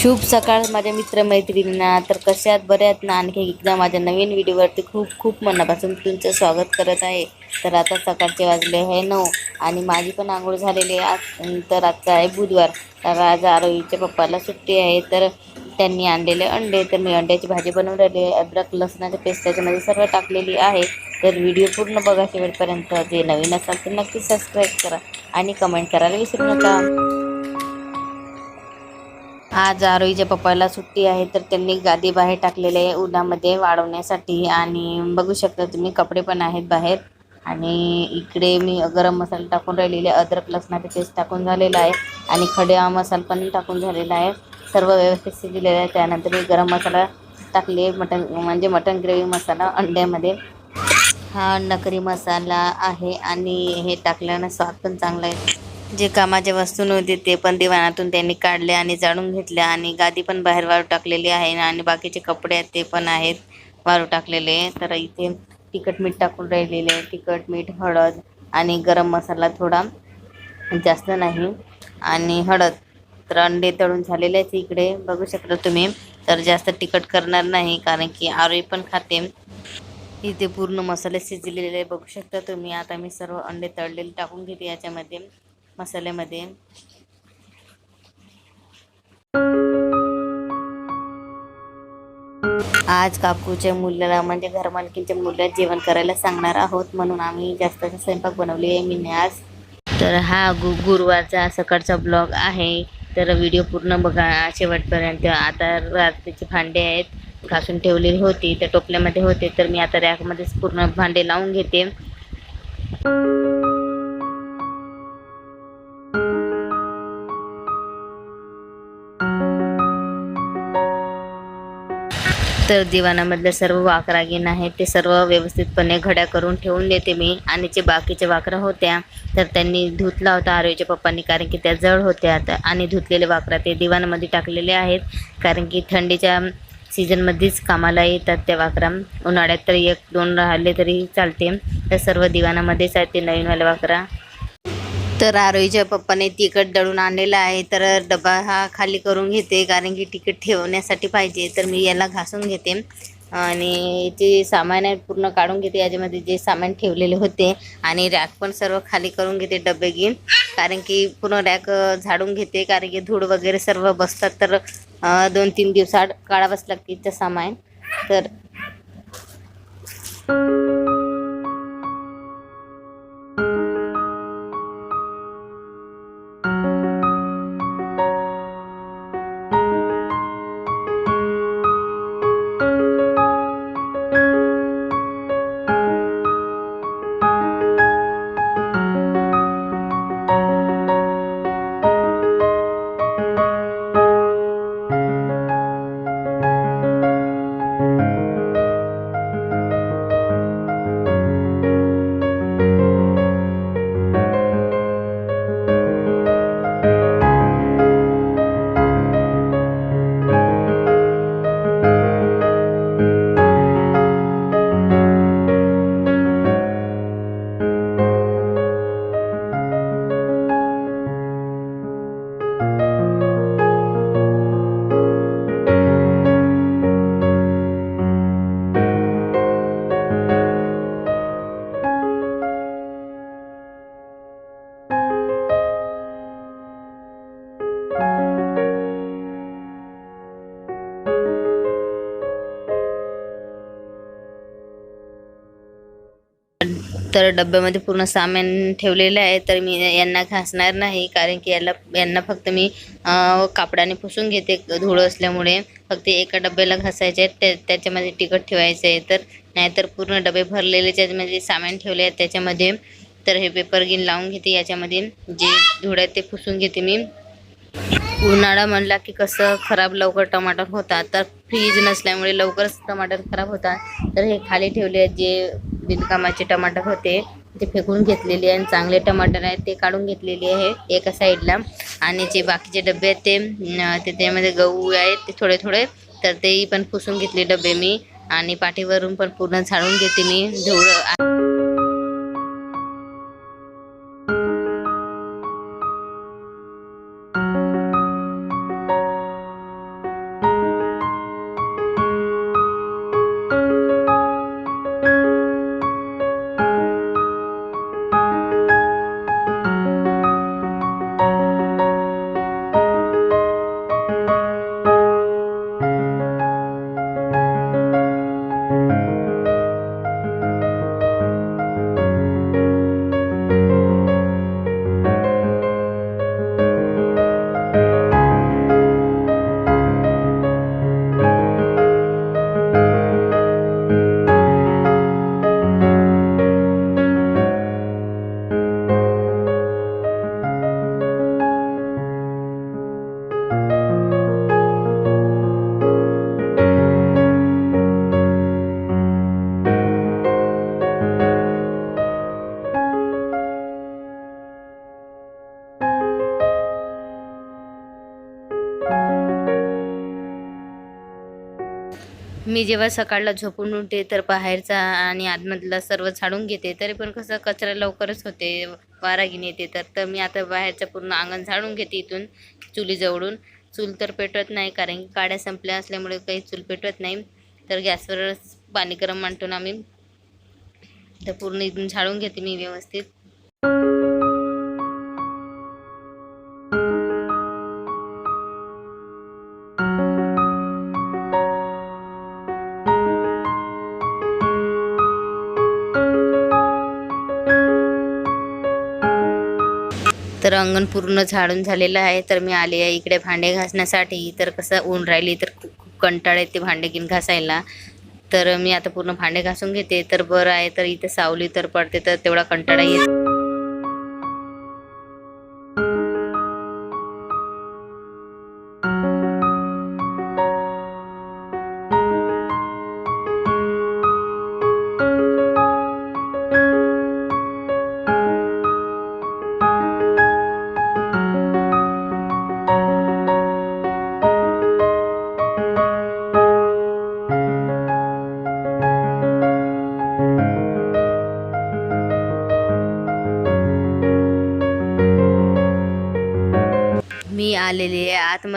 शुभ सकाळ माझ्या मित्रमैत्रिणींना. तर कशात बऱ्यात ना? आणखी एकदा माझ्या नवीन व्हिडिओवरती खूप खूप मनापासून तुमचं स्वागत करत आहे. तर आता सकाळचे वाजले आहे नऊ आणि माझी पण आंघोळ झालेली आहे. आज तर आजचा आहे बुधवार. तर आज आरोहीच्या पप्पाला सुट्टी आहे. तर त्यांनी आणलेले अंडे. तर मी अंड्याची भाजी बनवलेली आहे. अद्रक लसणाची पेस्ट त्याच्यामध्ये सर्व टाकलेली आहे. तर व्हिडिओ पूर्ण बघा शेवटपर्यंत. जे नवीन असाल तर नक्की सबस्क्राईब करा. आणि कमेंट करायला विसरू नका. आज आरोईच्या पप्पाला सुट्टी आहे तर त्यांनी गादी बाहेर टाकलेले आहे उन्हामध्ये वाढवण्यासाठी. आणि बघू शकता तुम्ही कपडे पण आहेत बाहेर. आणि इकडे मी गरम मसाला टाकून राहिलेले अद्रक लसणाचे पेस्ट टाकून झालेला आहे. आणि खडे मसाला पण टाकून झालेला आहे. सर्व व्यवस्थित शिजलेलं आहे. त्यानंतर मी गरम मसाला टाकले मटन म्हणजे मटन ग्रेव्ही मसाला अंड्यामध्ये. हा नकरी मसाला आहे आणि हे टाकल्यानं स्वाद पण चांगला आहे जे कामाच्या वस्तू नव्हते ते पण दिवाणातून त्यांनी काढले आणि जाळून घेतले आणि गादी पण बाहेर वाळू टाकलेली आहे आणि बाकीचे कपडे आहेत ते पण आहेत वाळू टाकलेले. तर इथे तिखट मीठ टाकून राहिलेले तिखट मीठ हळद आणि गरम मसाला थोडा जास्त नाही आणि हळद तर अंडे तळून झालेले आहेत इकडे. बघू शकता तुम्ही तर जास्त तिखट करणार नाही कारण की आरोही पण खाते. इथे पूर्ण मसाले शिजलेले बघू शकता तुम्ही आता मी सर्व अंडे तळलेले टाकून घेते याच्यामध्ये मसाल्यामध्ये. आज काकूच्या मुलाला म्हणजे घरमालकीच्या मुलाला जेवण करायला सांगणार आहोत. म्हणून आम्ही जास्त स्वयंपाक बनवली आहे मी आज. तर हा गु गुरुवारचा सकाळचा ब्लॉग आहे. तर व्हिडिओ पूर्ण बघा शेवटपर्यंत. आता रात्रीचे भांडे आहेत. घासून ठेवलेली होती त्या टोपल्यामध्ये होते तर मी आता रॅकमध्येच पूर्ण भांडे लावून घेते. तर दिवाणामधल्या सर्व वाकरागीन आहेत ते सर्व व्यवस्थितपणे घड्या करून ठेवून देते मी. आणि जे बाकीच्या वाकरा होत्या तर त्यांनी धुतला होता आरोग्यच्या पप्पांनी कारण की त्या जड होत्या. आता आणि धुतलेले वाकरा ते दिवाणामध्ये टाकलेले आहेत कारण की थंडीच्या सीजनमध्येच कामाला येतात त्या वाकरा. उन्हाळ्यात तर एक दोन राहिले तरी चालते. तर सर्व दिवाणामध्येच आहेत ते नवीनवाले वाकरा. तर आरोहीच्या पप्पाने तिखट दळून आणलेला आहे. तर डबा हा खाली करून घेते कारण की तिकीट ठेवण्यासाठी पाहिजे. तर मी याला घासून घेते. आणि जे सामान आहे पूर्ण काढून घेते. याच्यामध्ये जे सामान ठेवलेले होते. आणि रॅक पण सर्व खाली करून घेते डबे घेऊन. कारण की पूर्ण रॅक झाडून घेते. कारण की धूळ वगैरे सर्व बसतात. तर दोन तीन दिवसात काढावंच लागते इथं सामान. तर तर डब्यामध्ये पूर्ण सामान ठेवलेलं आहे तर मी यांना घासणार नाही कारण की याला यांना फक्त मी कापडाने पुसून घेते धूळ असल्यामुळे. फक्त एका डब्याला घासायचे आहे त्या त्याच्यामध्ये तिखट ठेवायचं आहे. तर नाहीतर पूर्ण डबे भरलेले ज्याच्यामध्ये सामान ठेवले आहेत त्याच्यामध्ये. तर हे पेपर गिन लावून घेते याच्यामध्ये जे धूळ आहेत ते पुसून घेते मी. उन्हाळा म्हणला की कसं खराब लवकर टमाटर होतात तर फ्रीज नसल्यामुळे लवकरच टमाटर खराब होतात. तर हे खाली ठेवले आहेत जे बिनकामाचे टमाटर होते ते फेकून घेतलेले आहे आणि चांगले टमाटर आहेत ते काढून घेतलेले आहे एका साईडला. आणि जे बाकीचे डबे आहेत ते त्याच्यामध्ये ते त्यामध्ये गहू आहेत ते थोडे थोडे. तर तेही पण पुसून घेतले डबे मी. आणि पाठीवरून पण पूर्ण झाडून घेते मी. धुळ मी जेव्हा सकाळला झोपून उठते तर बाहेरचा आणि आतमधला सर्व झाडून घेते. तरी पण कसं कचरा लवकरच होते वारा घेऊन येते. तर तर मी आता बाहेरचं पूर्ण अंगण झाडून घेते इथून चुलीजवळून. चूल तर पेटवत नाही कारण की काड्या संपल्या असल्यामुळे काही चूल पेटवत नाही. तर गॅसवरच पाणी गरम मांडतो ना आम्ही. तर पूर्ण इथून झाडून घेते मी व्यवस्थित. तर अंगण पूर्ण झाडून झालेलं आहे. तर मी आले आहे इकडे भांडे घासण्यासाठी. तर कसं ऊन राहिली तर खूप कंटाळ येते भांडे घेऊन घासायला. तर मी आता पूर्ण भांडे घासून घेते. तर बरं आहे तर इथे सावली तर पडते तर तेवढा कंटाळा येत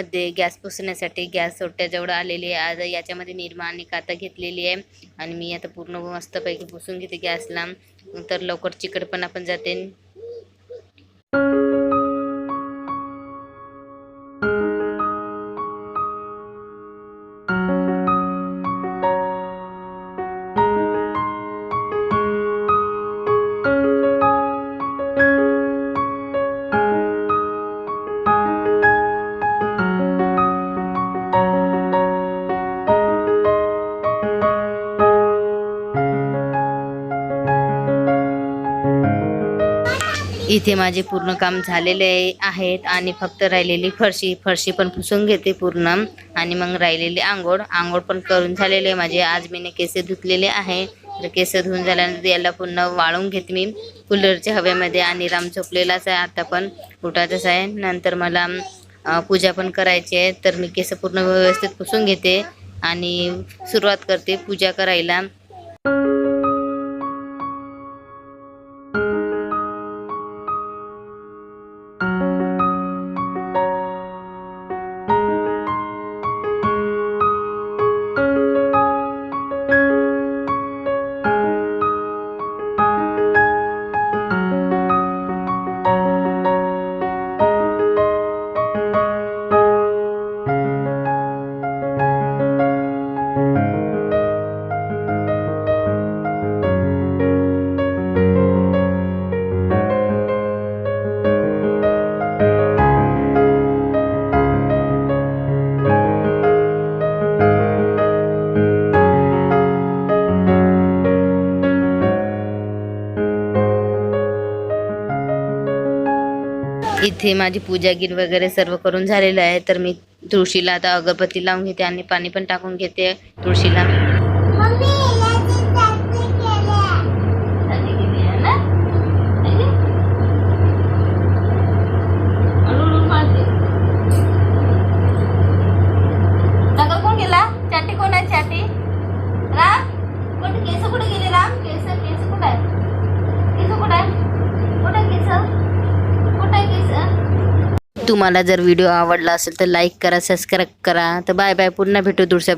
मध्ये गॅस पुसण्यासाठी गॅस सोट्याजवळ आलेली आहे. आज याच्यामध्ये निरमा आणि काता घेतलेली आहे. आणि मी आता पूर्ण मस्तपैकी पुसून घेते गॅसला. तर लवकर चिकटपणा पण जाते. इथे माझे पूर्ण काम झालेले आहेत आणि फक्त राहिलेली फरशी फरशी पण पुसून घेते पूर्ण. आणि मग राहिलेली आंघोळ आंघोळ पण करून झालेले आहे. माझे आज मी केस धुतलेले आहे. तर केस धुवून झाल्यानंतर याला पुन्हा वाळून घेते मी. कूलरच्या हवेमध्ये आणि राम झोपलेलाच आहे आता पण. उठायचाच आहे. नंतर मला पूजा पण करायची आहे. तर मी केस पूर्ण व्यवस्थित पुसून घेते आणि सुरुवात करते पूजा करायला. इथे माझी पूजागीर वगैरे सर्व करून झालेलं आहे. तर मी तुळशीला आता अगरबत्ती लावून घेते आणि पाणी पण टाकून घेते तुळशीला कोण गेला चाटी कोण आहे चाटी राम कुठे केस कुठे गेले राम केस केस कुठे आहे केस कुठे आहे कुठे केस कुठे केस तुम्हाला जर व्हिडिओ आवडला असेल तर लाईक करा सबस्क्राईब करा. तर बाय बाय पुन्हा भेटू दुसऱ्या